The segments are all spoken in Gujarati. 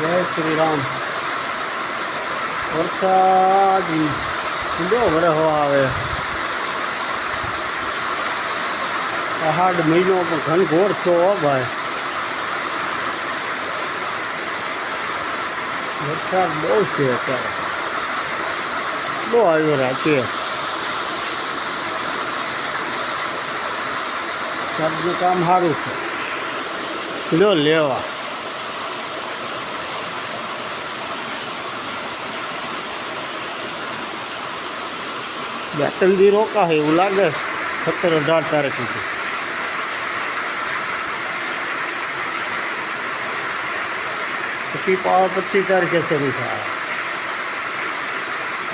જય શ્રી રામ. વરસાદ. બહુ વરહો આવે. પહાડ મહિનો પણ ઘનઘોર છો ભાઈ. વરસાદ બહુ છે અત્યારે. બહુ આવ્યો રાતે વરસાદનું કામ સારું છે. લો લેવા. બે ત્રણ દી રોકા હોય એવું લાગે સત્તર અઢાર તારીખ સુધી પછી પાવા પચીસ તારીખે શરૂ થાય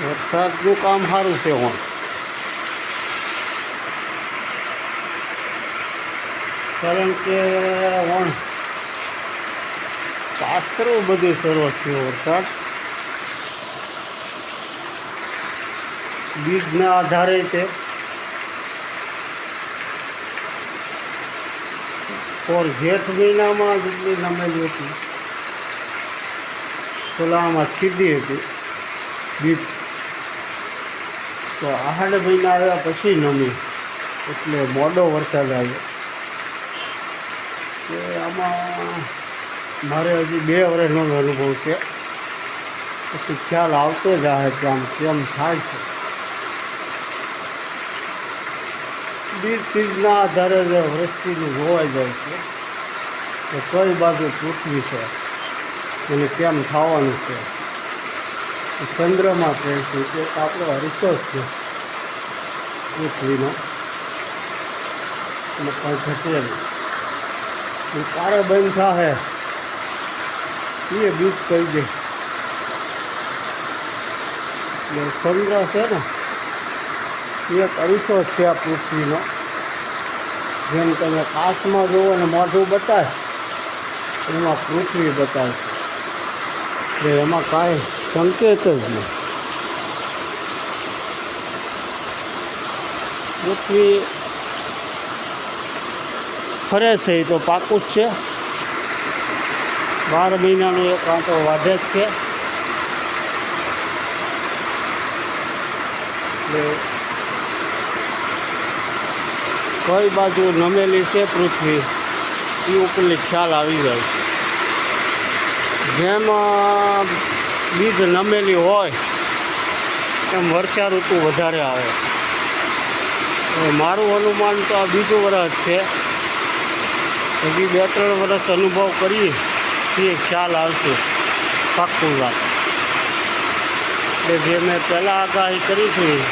વરસાદનું કામ સારું છે હું કારણ કે વણ પાસ કરવું બધું સરળ થયો વરસાદ. બીજના આધારે તે ઓર જેઠ મહિનામાં જેટલી નમેલી હતી. પેલામાં સીધી હતી. બીજ. તો આહાડ મહિના આવ્યા પછી નમી. એટલે મોડો વરસાદ આવ્યો. કે આમાં મારે હજી બે વર્ષનો અનુભવ છે. પછી ખ્યાલ આવતો જ આવે કે આમ કેમ થાય છે. બીજ બીજના આધારે જે વૃષ્ટિનું જોવાઈ જાય છે કે કઈ બાજુ પૃથ્વી છે અને કેમ થવાનું છે એ ચંદ્રમાં કહે છે કે આપણો રિસોર્સ છે પૃથ્વીનો અને કંઈ ઘટે નહીં એ તારે બંધ થાય એ બીજ કહી દે એટલે ચંદ્ર છે ને એ એક અરીસો છે આ પૃથ્વીનો. જેમ તમે કાશમાં જુઓ અને મોઢું બતાવે એમાં પૃથ્વી બતાવે છે. એટલે એમાં કાંઈ સંકેત જ નહીં પૃથ્વી ફરે છે, એ તો પાકું જ છે. બાર મહિનાનો એક આંટો વાઢે જ છે. એટલે કઈ બાજુ નમેલી છે પૃથ્વી? એ ઉપરની ખ્યાલ આવી જાય જેમ બીજ નમેલી હોય, એમ વર્ષા ઋતુ વધારે આવે છે. મારું અનુમાન તો આ બીજું વર્ષ છે. હજી બે ત્રણ વર્ષ અનુભવ કરીએ, એ ખ્યાલ આવશે. પાક્કું વાત. એટલે જે મેં પહેલાં આગાહી કરી હતી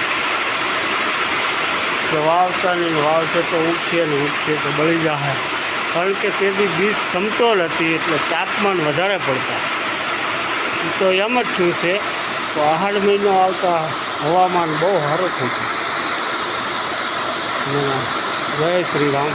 કે વાવતાની વાવશે તો ઉગશે ને ઉગશે તો બળી જશે કારણ કે તેથી બીજ સમતોલ હતી એટલે તાપમાન વધારે પડતા. તો એમ જ છું છે તો આહાડ મહિનો આવતા હવામાન બહુ સારું થતું. જય શ્રી રામ.